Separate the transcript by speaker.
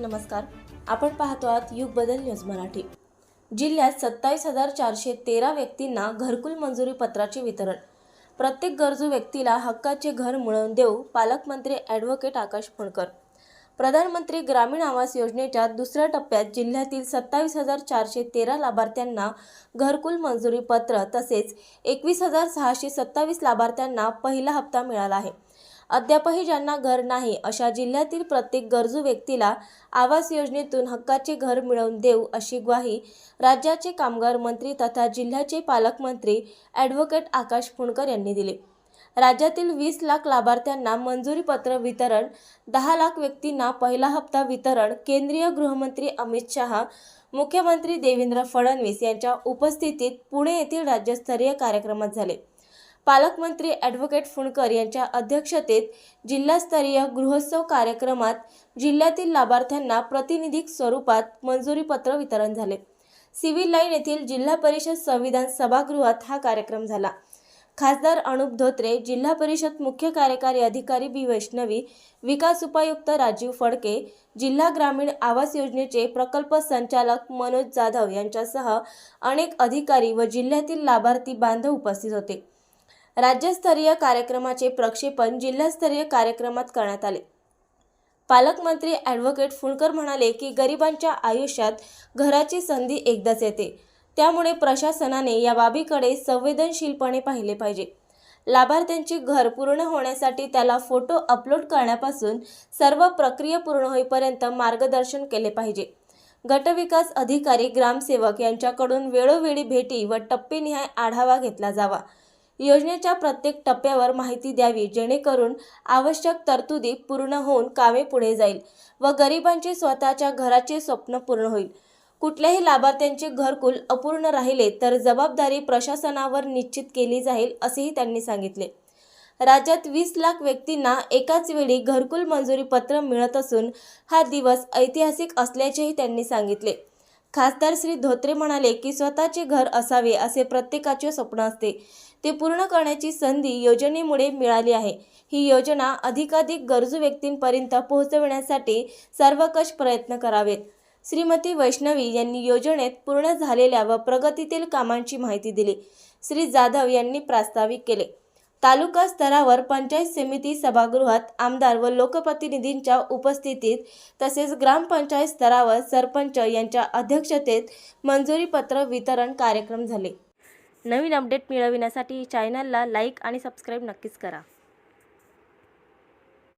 Speaker 1: नमस्कार. आपण पाहतो आहात युग बदल न्यूज मराठी. जिल्ह्यात सत्तावीस हजार चारशे तेरा व्यक्तींना घरकुल मंजुरी पत्राचे वितरण. प्रत्येक गरजू व्यक्तीला हक्काचे घर मिळवून देऊ पालकमंत्री ॲडव्होकेट आकाश फुंडकर. प्रधानमंत्री ग्रामीण आवास योजनेच्या दुसऱ्या टप्प्यात जिल्ह्यातील सत्तावीस हजार चारशे तेरा लाभार्थ्यांना घरकुल मंजुरी पत्र तसेच एकवीस हजार सहाशे सत्तावीस लाभार्थ्यांना पहिला हप्ता मिळाला आहे. अद्यापही ज्यांना घर नाही अशा जिल्ह्यातील प्रत्येक गरजू व्यक्तीला आवास योजनेतून हक्काचे घर मिळवून देऊ अशी ग्वाही राज्याचे कामगार मंत्री तथा जिल्ह्याचे पालकमंत्री ॲडव्होकेट आकाश फुंडकर यांनी दिली. राज्यातील वीस लाख लाभार्थ्यांना मंजुरीपत्र वितरण दहा लाख व्यक्तींना पहिला हप्ता वितरण केंद्रीय गृहमंत्री अमित शहा मुख्यमंत्री देवेंद्र फडणवीस यांच्या उपस्थितीत पुणे येथील राज्यस्तरीय कार्यक्रमात झाले. पालकमंत्री ॲडव्होकेट फुंडकर यांच्या अध्यक्षतेत जिल्हास्तरीय गृहोत्सव कार्यक्रमात जिल्ह्यातील लाभार्थ्यांना प्रातिनिधिक स्वरूपात मंजुरीपत्र वितरण झाले. सिव्हिल लाईन येथील जिल्हा परिषद संविधान सभागृहात हा कार्यक्रम झाला. खासदार अनुप धोत्रे जिल्हा परिषद मुख्य कार्यकारी अधिकारी बी वैष्णवी विकास उपायुक्त राजीव फडके जिल्हा ग्रामीण आवास योजनेचे प्रकल्प संचालक मनोज जाधव यांच्यासह अनेक अधिकारी व जिल्ह्यातील लाभार्थी बांधव उपस्थित होते. राज्यस्तरीय कार्यक्रमाचे प्रक्षेपण जिल्हास्तरीय कार्यक्रमात करण्यात आले. पालकमंत्री ॲडव्होकेट फुंडकर म्हणाले की गरिबांच्या आयुष्यात घराची संधी एकदाच येते. त्यामुळे प्रशासनाने या बाबीकडे संवेदनशीलपणे पाहिले पाहिजे. लाभार्थ्यांची घर पूर्ण होण्यासाठी त्याला फोटो अपलोड करण्यापासून सर्व प्रक्रिया पूर्ण होईपर्यंत मार्गदर्शन केले पाहिजे. गटविकास अधिकारी ग्रामसेवक यांच्याकडून वेळोवेळी भेटी व टप्पेनिहाय आढावा घेतला जावा. योजनेच्या प्रत्येक टप्प्यावर माहिती द्यावी जेणेकरून आवश्यक तरतुदी पूर्ण होऊन कामे पुढे जाईल व गरिबांचे स्वतःच्या घराचे स्वप्न पूर्ण होईल. कुठल्याही लाभार्थ्यांचे घरकुल अपूर्ण राहिले तर जबाबदारी प्रशासनावर निश्चित केली जाईल असेही त्यांनी सांगितले. राज्यात वीस लाख व्यक्तींना एकाच वेळी घरकुल मंजुरी पत्र मिळत असून हा दिवस ऐतिहासिक असल्याचेही त्यांनी सांगितले. खासदार श्री धोत्रे म्हणाले की स्वतःचे घर असावे असे प्रत्येकाचे स्वप्न असते. ते पूर्ण करण्याची संधी योजनेमुळे मिळाली आहे. ही योजना अधिकाधिक गरजू व्यक्तींपर्यंत पोहोचविण्यासाठी सर्वकष प्रयत्न करावेत. श्रीमती वैष्णवी यांनी योजनेत पूर्ण झालेल्या व प्रगतीतील कामांची माहिती दिली. श्री जाधव यांनी प्रास्ताविक केले. तालुका स्तरावर पंचायत समिती सभागृहात आमदार व लोकप्रतिनिधींच्या उपस्थितीत तसेच ग्रामपंचायत स्तरावर सरपंच यांच्या अध्यक्षतेत मंजुरीपत्र वितरण कार्यक्रम झाले. नवीन अपडेट मिळविण्यासाठी चॅनलला लाईक आणि सबस्क्राईब नक्कीच करा.